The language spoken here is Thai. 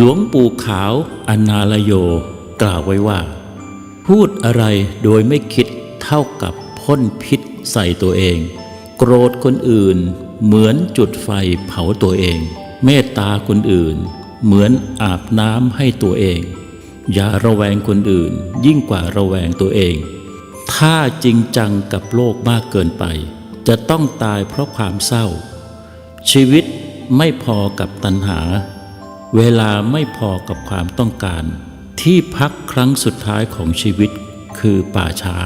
หลวงปู่ขาวอนาลโย กล่าวไว้ว่า พูดอะไรโดยไม่คิดเท่ากับพ่นพิษใส่ตัวเอง โกรธคนอื่น เหมือนจุดไฟเผาตัวเอง เมตตาคนอื่น เหมือนอาบน้ำให้ตัวเอง อย่าระแวงคนอื่น ยิ่งกว่าระแวงตัวเอง ถ้าจริงจังกับโลกมากเกินไป จะต้องตายเพราะความเศร้า ชีวิตไม่พอกับตัณหา เวลาไม่พอกับความต้องการ ที่พักครั้งสุดท้ายของชีวิตคือป่าช้า